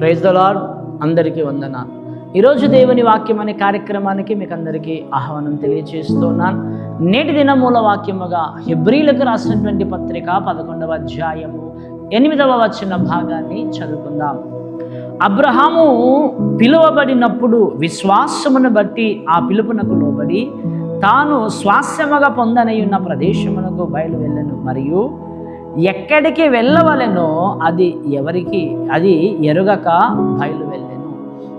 Praise the అందరికీ వందనాలు. ఈరోజు దేవుని వాక్యం అనే కార్యక్రమానికి మీకు అందరికీ ఆహ్వానం తెలియజేస్తున్నాను నేటి దిన మూల వాక్యముగా హెబ్రీలకు రాసినటువంటి పత్రిక పదకొండవ అధ్యాయము ఎనిమిదవ వచ్చిన భాగాన్ని చదువుకుందాం. అబ్రహాము పిలువబడినప్పుడు విశ్వాసమును బట్టి ఆ పిలుపునకు లోబడి తాను స్వాస్యముగా పొందనయున్న ప్రదేశమునకు బయలు వెళ్ళను మరియు ఎక్కడికి వెళ్ళవలెనో అది ఎవరికి అది ఎరుగక బయలు వెళ్ళెను.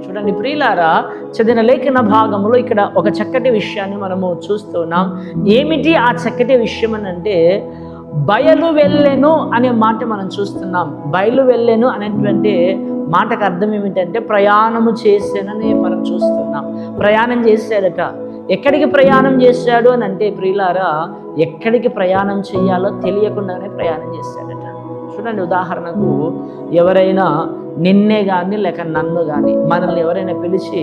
చూడండి ప్రియులారా చదివిన లేఖన భాగంలో ఇక్కడ ఒక చక్కటి విషయాన్ని మనము చూస్తున్నాం. ఏమిటి ఆ చక్కటి విషయం అని అంటే బయలు వెళ్ళెను అనే మాట మనం చూస్తున్నాం. బయలు వెళ్ళెను అనేటువంటి మాటకు అర్థం ఏమిటంటే ప్రయాణము చేశానని మనం చూస్తున్నాం. ప్రయాణం చేశాడట ఎక్కడికి ప్రయాణం చేశాడు అని అంటే ప్రియులారా ఎక్కడికి ప్రయాణం చేయాలో తెలియకుండానే ప్రయాణం చేశాడట. చూడండి ఉదాహరణకు ఎవరైనా నిన్నే కానీ లేక నన్ను కానీ మనల్ని ఎవరైనా పిలిచి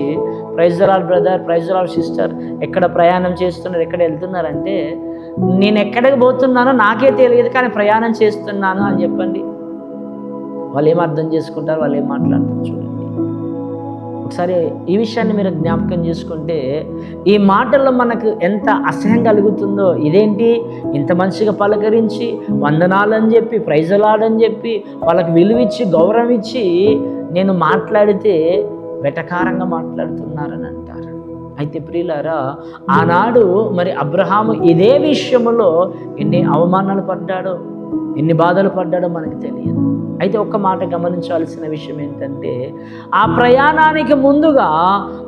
ప్రైజరాల్ బ్రదర్ ప్రైజరాల్ సిస్టర్ ఎక్కడ ప్రయాణం చేస్తున్నారు ఎక్కడ వెళ్తున్నారంటే నేను ఎక్కడికి పోతున్నానో నాకే తెలియదు కానీ ప్రయాణం చేస్తున్నాను అని చెప్పండి. వాళ్ళు ఏం అర్థం చేసుకుంటారు? వాళ్ళు ఏం మాట్లాడతారు? చూడండి. ఒకసారి ఈ విషయాన్ని మీరు జ్ఞాపకం చేసుకుంటే ఈ మాటల్లో మనకు ఎంత అసహ్యం కలుగుతుందో ఇదేంటి? ఇంత మంచిగా పలకరించి వందనాలని చెప్పి ప్రైజలాడని చెప్పి వాళ్ళకి విలువిచ్చి గౌరవం ఇచ్చి నేను మాట్లాడితే వెటకారంగా మాట్లాడుతున్నారని అంటారు. అయితే ప్రియులారా ఆనాడు మరి అబ్రహాము ఇదే విషయంలో ఎన్ని అవమానాలు పడ్డాడో. ఎన్ని బాధలు పడ్డాడో మనకు తెలియదు. అయితే ఒక్క మాట గమనించాల్సిన విషయం ఏంటంటే ఆ ప్రయాణానికి ముందుగా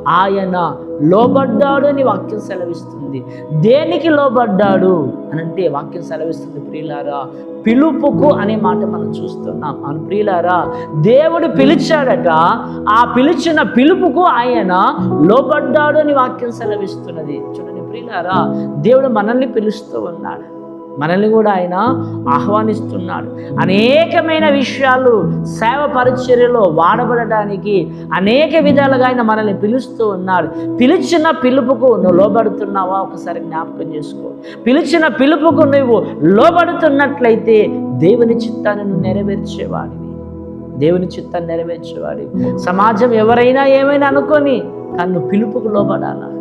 ఆయన లోబడ్డాడు అని వాక్యం సెలవిస్తుంది. దేనికి లోబడ్డాడు అని అంటే వాక్యం సెలవిస్తుంది ప్రియులారా పిలుపుకు అనే మాట మనం చూస్తున్నాం. అని ప్రియులారా దేవుడు పిలిచాడట ఆ పిలిచిన పిలుపుకు ఆయన లోబడ్డాడు అని వాక్యం సెలవిస్తున్నది. చూడండి ప్రియులారా దేవుడు మనల్ని పిలుస్తూ ఉన్నాడు. మనల్ని కూడా ఆయన ఆహ్వానిస్తున్నాడు. అనేకమైన విషయాలు సేవ పరిచర్యలో వాడబడడానికి అనేక విధాలుగా ఆయన మనల్ని పిలుస్తూ ఉన్నాడు. పిలిచిన పిలుపుకు నువ్వు లోబడుతున్నావా? ఒకసారి జ్ఞాపకం చేసుకో. పిలిచిన పిలుపుకు నువ్వు లోబడుతున్నట్లయితే దేవుని చిత్తాన్ని నువ్వు నెరవేర్చేవాడివి. దేవుని చిత్తాన్ని నెరవేర్చేవాడివి. సమాజం ఎవరైనా ఏమైనా అనుకొని తను పిలుపుకు లోబడాలా?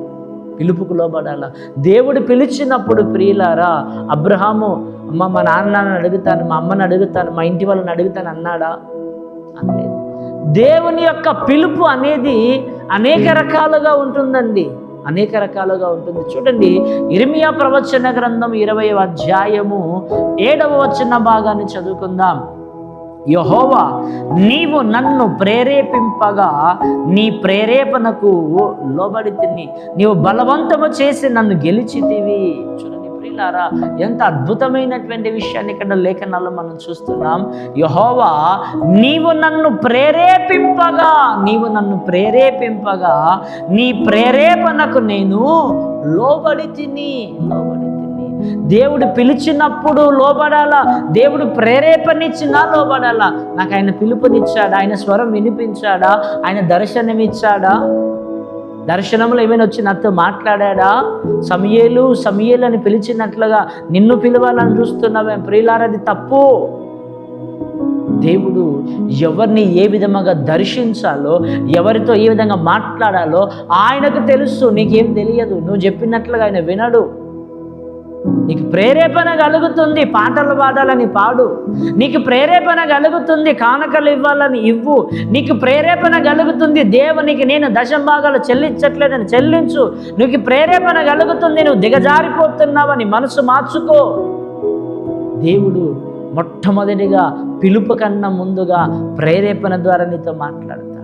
పిలుపుకు లోబడాలా. దేవుడు పిలిచినప్పుడు ప్రియులారా అబ్రహాము అమ్మ మా నాన్నని అడుగుతాను మా అమ్మని అడుగుతాను మా ఇంటి వాళ్ళని అడుగుతాను అన్నాడా? అనలేదు. దేవుని యొక్క పిలుపు అనేది అనేక రకాలుగా ఉంటుందండి. అనేక రకాలుగా ఉంటుంది. చూడండి ఇర్మియా ప్రవచన గ్రంథం ఇరవై అధ్యాయము ఏడవ వచ్చిన భాగాన్ని చదువుకుందాం. యహోవా నీవు నన్ను ప్రేరేపింపగా నీ ప్రేరేపణకు లోబడి తిని నీవు బలవంతము చేసి నన్ను గెలిచితివి. చూడండి ప్రియులారా ఎంత అద్భుతమైనటువంటి విషయాన్ని ఇక్కడ లేఖనాల్లో మనం చూస్తున్నాం. యహోవా నీవు నన్ను ప్రేరేపింపగా నీవు నన్ను ప్రేరేపింపగా నీ ప్రేరేపణకు నేను లోబడి తిని లోబడి దేవుడు పిలిచినప్పుడు లోబడాలా? దేవుడు ప్రేరేపణిచ్చినా లోబడాలా? నాకు ఆయన పిలుపునిచ్చాడా? ఆయన స్వరం వినిపించాడా? ఆయన దర్శనం ఇచ్చాడా దర్శనంలో ఏమైనా వచ్చి నాతో మాట్లాడా సమయలు సమయలు అని పిలిచినట్లుగా నిన్ను పిలవాలని చూస్తున్నావే. ప్రియులారది తప్పు. దేవుడు ఎవరిని ఏ విధముగా దర్శించాలో ఎవరితో ఏ విధంగా మాట్లాడాలో ఆయనకు తెలుసు. నీకేం తెలియదు. నువ్వు చెప్పినట్లుగా ఆయన వినడు. నీకు ప్రేరేపణ కలుగుతుంది పాటలు పాడాలని పాడు. నీకు ప్రేరేపణ కలుగుతుంది కానుకలు ఇవ్వాలని ఇవ్వు. నీకు ప్రేరేపణ కలుగుతుంది దేవునికి నేను దశం భాగాలు చెల్లించట్లేదని చెల్లించు. నీకు ప్రేరేపణ కలుగుతుంది నువ్వు దిగజారిపోతున్నావని మనసు మార్చుకో. దేవుడు మొట్టమొదటిగా పిలుపు కన్నా ముందుగా ప్రేరేపణ ద్వారా నీతో మాట్లాడతాడు.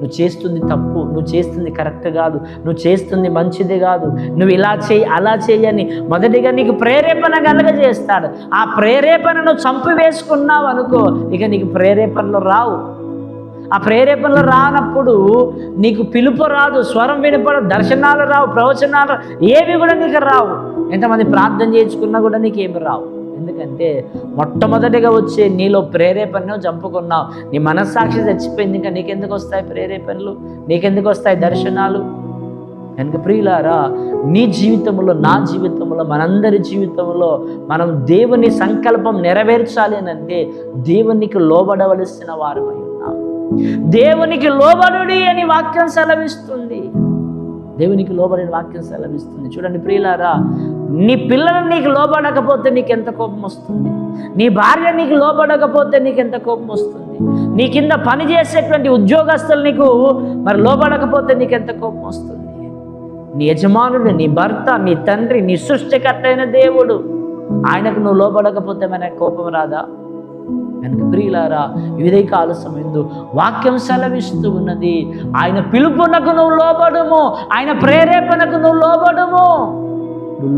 నువ్వు చేస్తుంది తప్పు నువ్వు చేస్తుంది కరెక్ట్ కాదు నువ్వు చేస్తుంది మంచిది కాదు. నువ్వు ఇలా చేయి అలా చేయని మొదటిగా నీకు ప్రేరేపణ కలగజేస్తాడు. ఆ ప్రేరేపణను చంపివేసుకున్నావు అనుకో ఇక నీకు ప్రేరేపణలు రావు. ఆ ప్రేరేపణలు రానప్పుడు నీకు పిలుపు రాదు స్వరం వినపడదు దర్శనాలు రావు ప్రవచనాలు ఏవి కూడా నీకు రావు. ఎంతమంది ప్రార్థన చేయించుకున్నా కూడా నీకు ఏమి రావు. ఎందుకంటే మొట్టమొదటిగా వచ్చే నీలో ప్రేరేపణను చంపుకున్నావు. నీ మనస్సాక్షి చచ్చిపోయింది ఇంకా నీకెందుకు వస్తాయి ప్రేరేపణలు? నీకెందుకు వస్తాయి దర్శనాలు? కనుక ప్రియులారా నీ జీవితంలో నా జీవితంలో మనందరి జీవితంలో మనం దేవుని సంకల్పం నెరవేర్చాలి అని అంటే దేవునికి లోబడవలసిన వారమై ఉన్నాం. దేవునికి లోబడుడి అని వాక్యం సెలవిస్తుంది. దేవునికి లోబడిన వాక్యం సెలవిస్తుంది. చూడండి ప్రియులారా నీ పిల్లలు నీకు లోబడకపోతే నీకు ఎంత కోపం వస్తుంది? నీ భార్య నీకు లోబడకపోతే నీకు ఎంత కోపం వస్తుంది? నీ కింద పని చేసేటువంటి ఉద్యోగస్తులు నీకు మరి లోబడకపోతే నీకు ఎంత కోపం వస్తుంది? నీ యజమానుడు నీ భర్త నీ తండ్రి నీ సృష్టికర్త అయిన దేవుడు ఆయనకు నువ్వు లోబడకపోతే మన కోపం రాదా? కనుక ప్రియులారా ఇదే కాల సమయంలో వాక్యం సెలవిస్తూ ఉన్నది. ఆయన పిలుపునకు నువ్వు లోబడము ఆయన ప్రేరేపణకు నువ్వు లోబడము.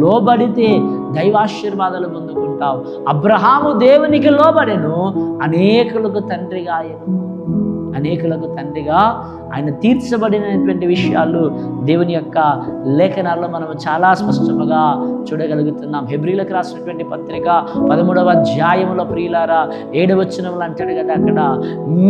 లోబడితే దైవాశీర్వాదాలు పొందుకుంటావు. అబ్రహాము దేవునికి లోబడెను అనేకులకు తండ్రిగా ఆయను అనేకులకు తండ్రిగా ఆయన తీర్చబడినటువంటి విషయాలు దేవుని యొక్క లేఖనాల్లో మనం చాలా స్పష్టంగా చూడగలుగుతున్నాం. హెబ్రిలకు రాసినటువంటి పత్రిక పదమూడవ అధ్యాయముల ప్రియులారా ఏడవచనములు అంటాడు కదా అక్కడ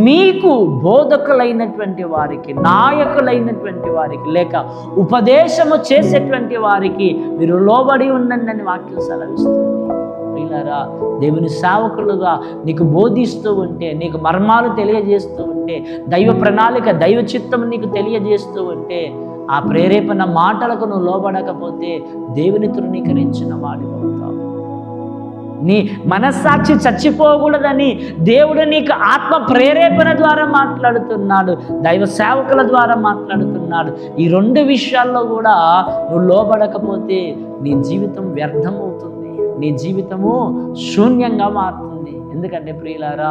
మీకు బోధకులైనటువంటి వారికి నాయకులైనటువంటి వారికి లేక ఉపదేశము చేసేటువంటి వారికి మీరు లోబడి ఉండండి అని వాక్యం సెలవిస్తుంది. ప్రియులారా దేవుని సేవకులుగా నీకు బోధిస్తూ ఉంటే నీకు మర్మాలు తెలియజేస్తూ ఉంటే దైవ ప్రణాళిక దైవ చిత్తం నీకు తెలియజేస్తూ ఉంటే ఆ ప్రేరేపణ మాటలకు నువ్వు లోబడకపోతే దేవుని తృణీకరించిన వాడిపోతావు నీ మనస్సాక్షి చచ్చిపోకూడదని దేవుడు నీకు ఆత్మ ప్రేరేపణ ద్వారా మాట్లాడుతున్నాడు దైవ సేవకుల ద్వారా మాట్లాడుతున్నాడు. ఈ రెండు విషయాల్లో కూడా నువ్వు లోబడకపోతే నీ జీవితం వ్యర్థమవుతుంది. నీ జీవితము శూన్యంగా మారుతుంది. ఎందుకంటే ప్రియులారా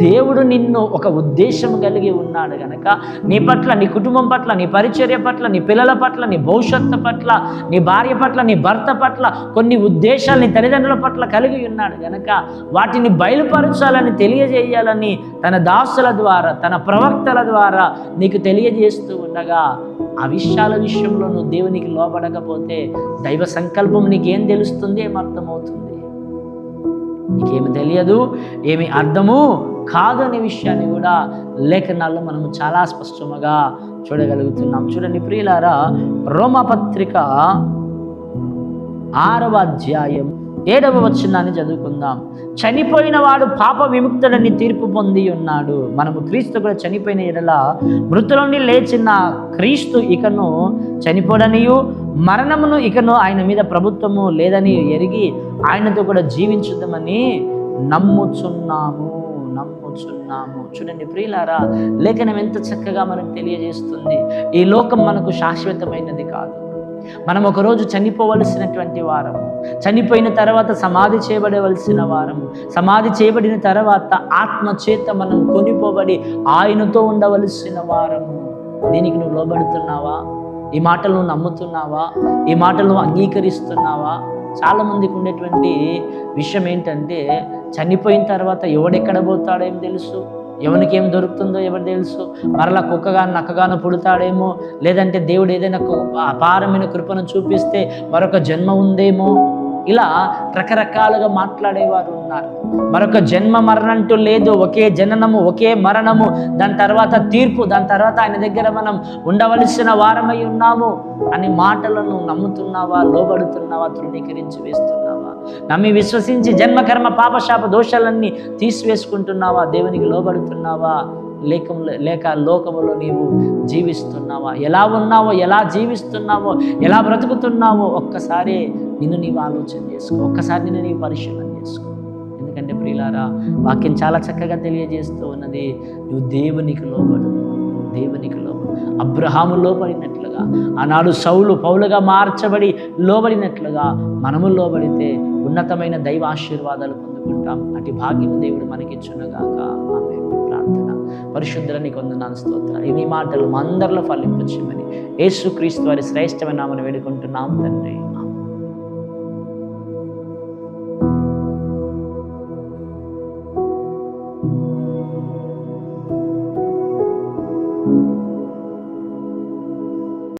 దేవుడు నిన్ను ఒక ఉద్దేశం కలిగి ఉన్నాడు గనక నీ పట్ల నీ కుటుంబం పట్ల నీ పరిచర్య పట్ల నీ పిల్లల పట్ల నీ భవిష్యత్తు పట్ల నీ భార్య పట్ల నీ భర్త పట్ల కొన్ని ఉద్దేశాలు నీ తల్లిదండ్రుల పట్ల కలిగి ఉన్నాడు గనక వాటిని బయలుపరచాలని తెలియజేయాలని తన దాసుల ద్వారా తన ప్రవక్తల ద్వారా నీకు తెలియజేస్తూ ఉండగా ఆ విషయాల విషయంలో నువ్వు దేవునికి లోపడకపోతే దైవ సంకల్పం నీకేం తెలుస్తుంది ఏం అర్థమవుతుంది? నీకేమి తెలియదు ఏమి అర్థము కాదు అనే విషయాన్ని కూడా లేఖనాల్లో మనము చాలా స్పష్టముగా చూడగలుగుతున్నాం. చూడండి ప్రియులారా రోమపత్రిక ఆరవ అధ్యాయం ఏడవ వచ్చిందని చదువుకుందాం. చనిపోయిన వాడు పాప విముక్తుడని తీర్పు పొంది ఉన్నాడు. మనము క్రీస్తు కూడా చనిపోయిన ఎడల మృతులని లేచిన క్రీస్తు ఇకను చనిపోడనియు మరణమును ఇకను ఆయన మీద ప్రభుత్వము లేదని ఎరిగి ఆయనతో కూడా జీవించుదామని నమ్ముచున్నాము నమ్ముచున్నాము. చూడండి ప్రియులారా లేఖనం ఎంత చక్కగా మనకు తెలియజేస్తుంది. ఈ లోకం మనకు శాశ్వతమైనది కాదు. మనం ఒకరోజు చనిపోవలసినటువంటి వారం చనిపోయిన తర్వాత సమాధి చేయబడవలసిన వారం సమాధి చేయబడిన తర్వాత ఆత్మ చేత మనం కొనిపోబడి ఆయనతో ఉండవలసిన వారము దీనికి నువ్వు లోబడుతున్నావా? ఈ మాటలు నమ్ముతున్నావా? ఈ మాటలు అంగీకరిస్తున్నావా? చాలా మందికి ఉండేటువంటి విషయం ఏంటంటే చనిపోయిన తర్వాత ఎవడెక్కడ పోతాడో ఏం తెలుసు? ఎవరికి ఏం దొరుకుతుందో ఎవరు తెలుసు? మరలా కుక్కగాను నక్కగాను పుడతాడేమో? లేదంటే దేవుడు ఏదైనా కు- అపారమైన కృపను చూపిస్తే మరొక జన్మ ఉందేమో? ఇలా రకరకాలుగా మాట్లాడేవారు ఉన్నారు. మరొక జన్మ మరణంటూ లేదు ఒకే జననము ఒకే మరణము దాని తర్వాత తీర్పు దాని తర్వాత ఆయన దగ్గర మనం ఉండవలసిన వారమై ఉన్నాము అని మాటలను నమ్ముతున్నావా లోబడుతున్నావా తృణీకరించి వేస్తున్నావా? నమ్మి విశ్వసించి జన్మకర్మ పాపశాప దోషాలన్నీ తీసివేసుకుంటున్నావా? దేవునికి లోబడుతున్నావా? లేక లేక లోకములో నీవు జీవిస్తున్నావా? ఎలా ఉన్నావో ఎలా జీవిస్తున్నావో ఎలా బ్రతుకుతున్నావో ఒక్కసారి నిన్ను నీవు ఆలోచన చేసుకో. ఒక్కసారి నిన్ను నీవు పరిశీలన చేసుకో. ఎందుకంటే ప్రియులారా వాక్యం చాలా చక్కగా తెలియజేస్తూ ఉన్నది. నువ్వు దేవునికి లోబడు దేవునికి లోబడు అబ్రహాము లోబడినట్లుగా ఆనాడు సౌలు పౌలుగా మార్చబడి లోబడినట్లుగా మనము లోబడితే ఉన్నతమైన దైవ ఆశీర్వాదాలు పొందుకుంటాం. అటు భాగ్యం దేవుడు మనకిచ్చునుగాక. ఆమె ప్రార్థన. పరిశుద్ధులని కొందనాను స్తోత్రాలు. ఇన్ని మాటలు మా అందరిలో ఫలింపచ్చమని యేసు వారి శ్రేష్టమైన నామని వేడుకుంటున్నాం తండ్రి.